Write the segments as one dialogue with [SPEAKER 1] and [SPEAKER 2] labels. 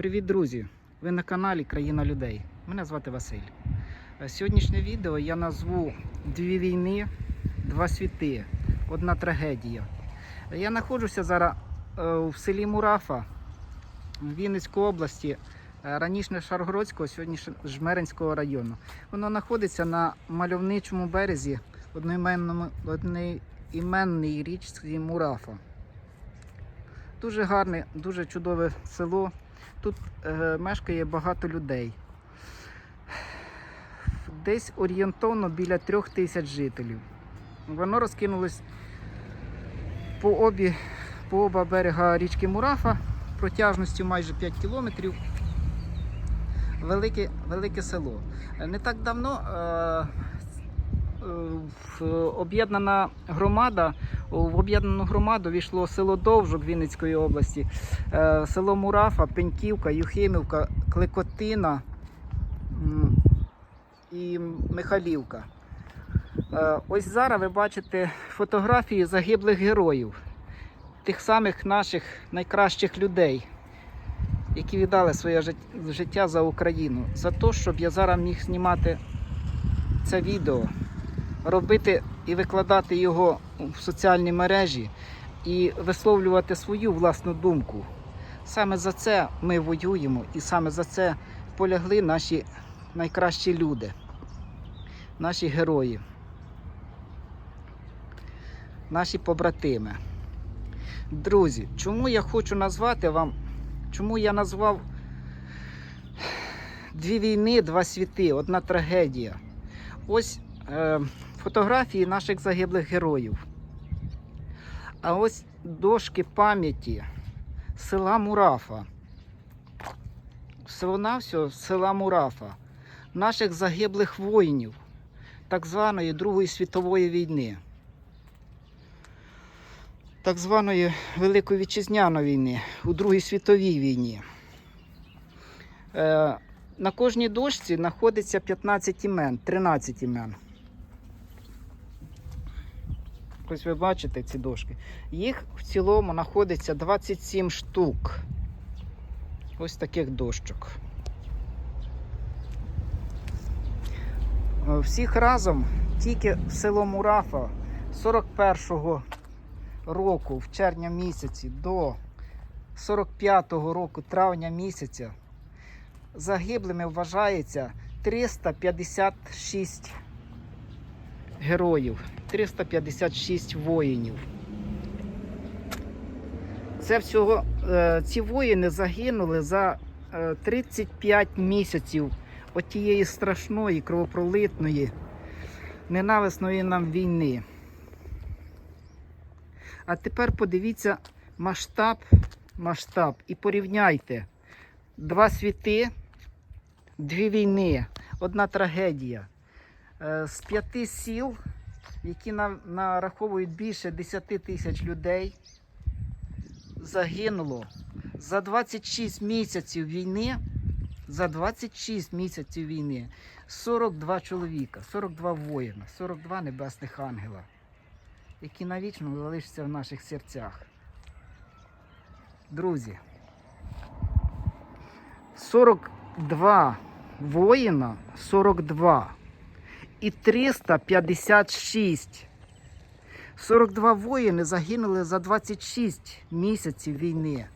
[SPEAKER 1] Привіт, друзі! Ви на каналі Країна людей. Мене звати Василь. Е, Сьогоднішнє відео я назву Дві війни, два світи, одна трагедія. Я знаходжуся зараз е, в селі Мурафа Вінницької області, е, раніше Шаргородського, сьогодні Жмеринського району. Воно знаходиться на мальовничому березі одноіменній річці Мурафа. Дуже гарне, дуже чудове село. Тут е, мешкає багато людей. Десь орієнтовно біля трьох тисяч жителів. Воно розкинулось по, обі, по оба берега річки Мурафа протяжністю майже 5 кілометрів. Велике, велике село. Не так давно е, е, об'єднана громада, в об'єднану громаду війшло село Довжок Вінницької області, е, село Мурафа, Пеньківка, Юхимівка, Кликотина і Михалівка. Е, Ось зараз ви бачите фотографії загиблих героїв, тих самих наших найкращих людей, які віддали своє життя за Україну, за те, щоб я зараз міг знімати це відео, робити і викладати його в соціальні мережі і висловлювати свою власну думку. Саме за це ми воюємо, і саме за це полягли наші найкращі люди, наші герої, наші побратими. Друзі, чому я хочу назвати вам, чому я назвав дві війни, два світи, одна трагедія. Ось фотографії наших загиблих героїв. А ось дошки пам'яті села Мурафа. Всього-навсього села Мурафа, наших загиблих воїнів так званої Другої світової війни, так званої Великої Вітчизняної війни у Другій світовій війні. Е, на кожній дошці знаходиться 15 імен, 13 імен. Ось ви бачите ці дошки. Їх в цілому знаходиться 27 штук. Ось таких дощок. Е, Всіх разом тільки в село Мурафа 41-го року, в червня місяці до 45-го року травня місяця загиблими вважається 356 героїв, 356 воїнів. Це всього, е, ці воїни загинули за е, 35 місяців отієї страшної, кровопролитної, ненависної нам війни. А тепер подивіться масштаб, масштаб і порівняйте два світи, дві війни, одна трагедія. Е, З п'яти сіл, які на- нараховують більше 10 тисяч людей, загинуло за 26 місяців війни. За 26 місяців війни 42 чоловіка, 42 воїна, 42 небесних ангела, які навічно залишаться в наших серцях. Друзі, 42 воїна, 42 і 356. 42 воїни загинули за 26 місяців війни,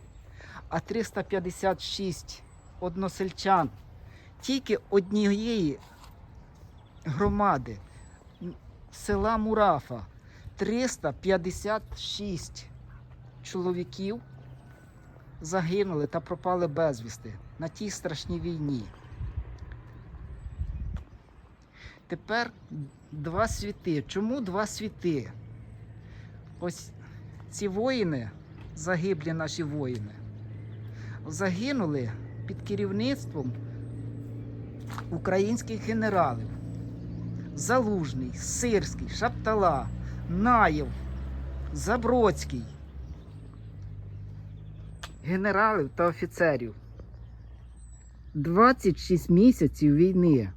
[SPEAKER 1] а 356 односельчан тільки однієї громади села Мурафа 356 чоловіків загинули та пропали безвісти на тій страшній війні. Тепер два світи. Чому два світи? Ось ці воїни, загиблі наші воїни, загинули під керівництвом українських генералів. Залужний, Сирський, Шаптала, Наєв, Забродський, генералів та офіцерів. 26 місяців війни,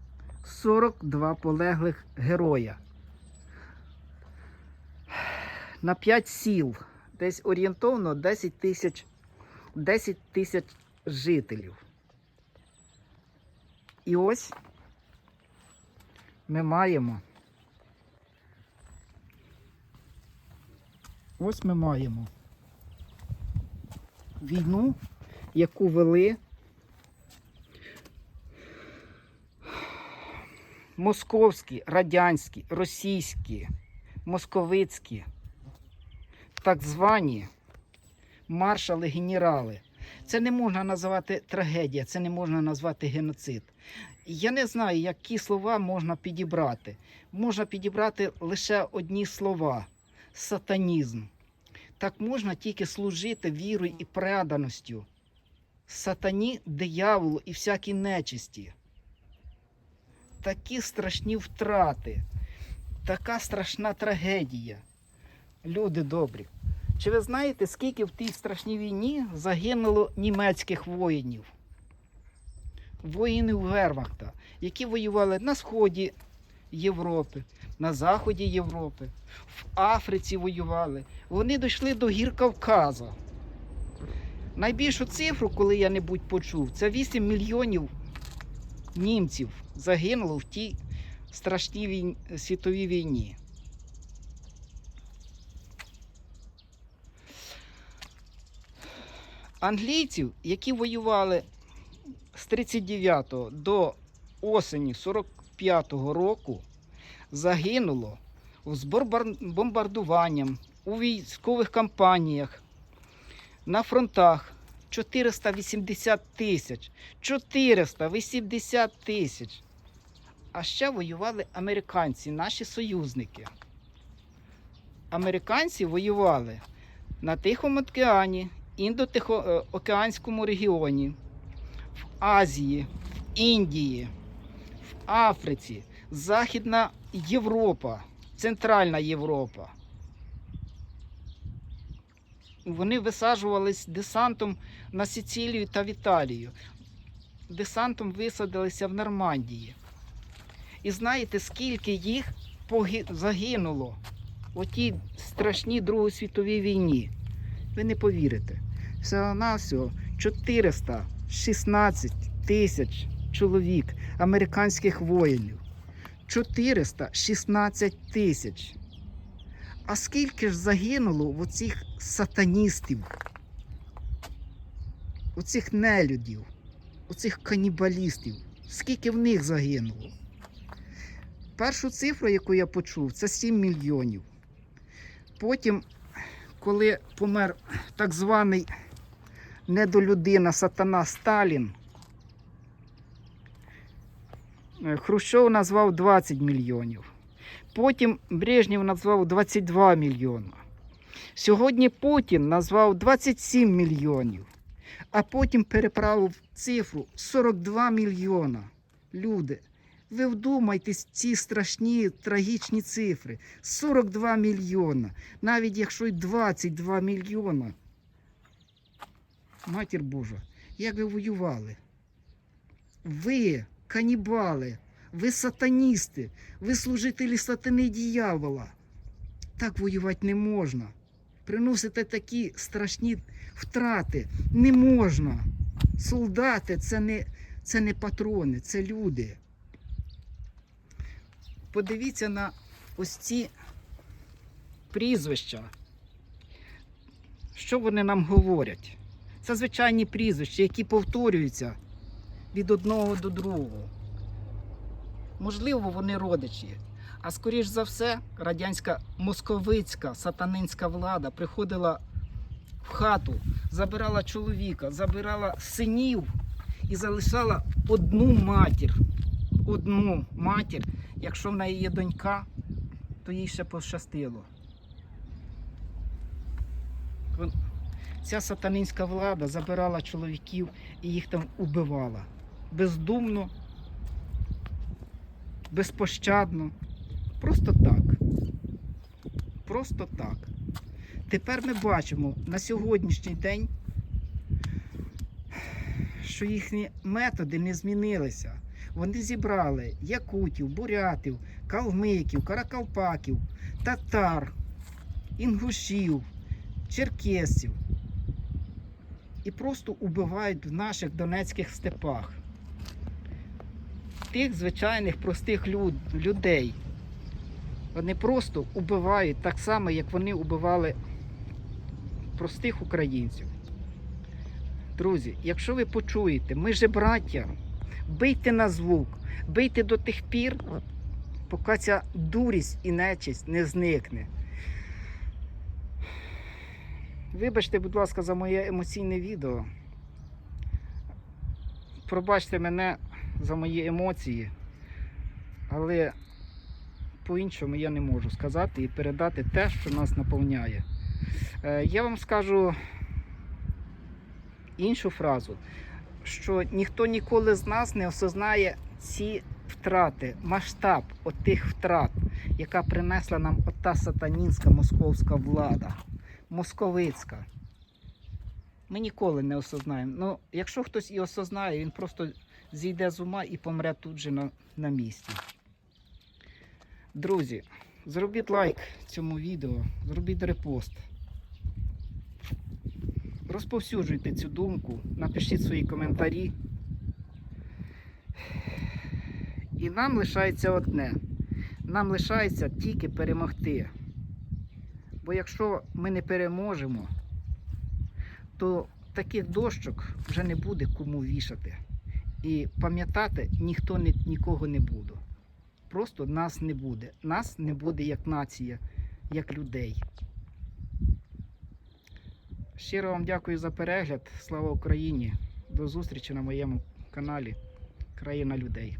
[SPEAKER 1] 42 полеглих героя. На 5 сіл, десь орієнтовно 10 тисяч 10 тисяч жителів. І ось ми маємо. Ось ми маємо війну, яку вели московські, радянські, російські, московицькі, так звані маршали, генерали. Це не можна назвати трагедія, це не можна назвати геноцид. Я не знаю, які слова можна підібрати. Можна підібрати лише одні слова сатанізм. Так можна тільки служити вірою і преданістю. Сатані, дияволу і всякій нечисті. Такі страшні втрати, така страшна трагедія. Люди добрі. Чи ви знаєте, скільки в тій страшній війні загинуло німецьких воїнів? Воїнів Вермахта, які воювали на сході Європи, на заході Європи, в Африці воювали. Вони дійшли до гір Кавказа. Найбільшу цифру, коли я небудь почув, це 8 мільйонів німців загинуло в тій страшній війн... світовій війні. Англійців, які воювали з 39 до осені 45-го року, загинуло з бомбардуванням у військових кампаніях на фронтах 480 тисяч. 480 тисяч. А ще воювали американці, наші союзники. Американці воювали на Тихому океані, Індотихоокеанському регіоні, в Азії, в Індії, в Африці, Західна Європа, Центральна Європа. Вони висаджувались десантом на Сицилію та в Італію. Десантом висадилися в Нормандії. І знаєте, скільки їх загинуло у тій страшній Другій світовій війні? Ви не повірите. Всього навсього 416 тисяч чоловік американських воїнів. 416 тисяч. А скільки ж загинуло в оцих сатаністів, оцих нелюдів, оцих канібалістів? Скільки в них загинуло? Першу цифру, яку я почув, це 7 мільйонів. Потім, коли помер так званий недолюдина сатана Сталін, е, Хрущов назвав 20 мільйонів. Потім Брежнєв назвав 22 мільйони. Сьогодні Путін назвав 27 мільйонів, а потім переправив цифру 42 мільйона. Люди, ви вдумайтесь ці страшні трагічні цифри. 42 мільйона. Навіть якщо й 22 мільйона. Матір Божа, як ви воювали? Ви, канібали, ви сатаністи, ви служителі сатани й дьявола. Так воювати не можна. Приносите такі страшні втрати. Не можна. Солдати це не, це не патрони, це люди. Подивіться на ось ці прізвища. Що вони нам говорять? Це звичайні прізвища, які повторюються від одного до другого. Можливо, вони родичі. А скоріш за все, радянська московицька сатанинська влада приходила в хату, забирала чоловіка, забирала синів і залишала одну матір. Одну матір. Якщо в неї є донька, то їй ще пощастило. Ця сатанинська влада забирала чоловіків і їх там убивала. Бездумно, безпощадно. Просто так. Просто так. Тепер ми бачимо на сьогоднішній день, що їхні методи не змінилися. Вони зібрали якутів, бурятів, калмиків, каракалпаків, татар, інгушів, черкесів. і просто убивають в наших донецьких степах. Тих звичайних простих люд, людей. Вони просто убивають так само, як вони убивали простих українців. Друзі, якщо ви почуєте, ми же браття, бийте на звук, бийте до тих пір, поки ця дурість і нечисть не зникне. Вибачте, будь ласка, за моє емоційне відео. Пробачте мене за мої емоції, але по-іншому я не можу сказати і передати те, що нас наповняє. Е, Я вам скажу іншу фразу, що ніхто ніколи з нас не осознає ці втрати, масштаб отих втрат, яка принесла нам ота сатанінська московська влада, московицька. Ми ніколи не осознаємо. Ну, якщо хтось і осознає, він просто зійде з ума і помре тут же на, на місці. Друзі, зробіть лайк цьому відео, зробіть репост. Розповсюджуйте цю думку, напишіть свої коментарі. І нам лишається одне. Нам лишається тільки перемогти. Бо якщо ми не переможемо, то таких дощок вже не буде кому вішати. І пам'ятати ніхто ні- нікого не буде. Просто нас не буде. Нас не буде як нація, як людей. Щиро вам дякую за перегляд. Слава Україні! До зустрічі на моєму каналі Країна людей.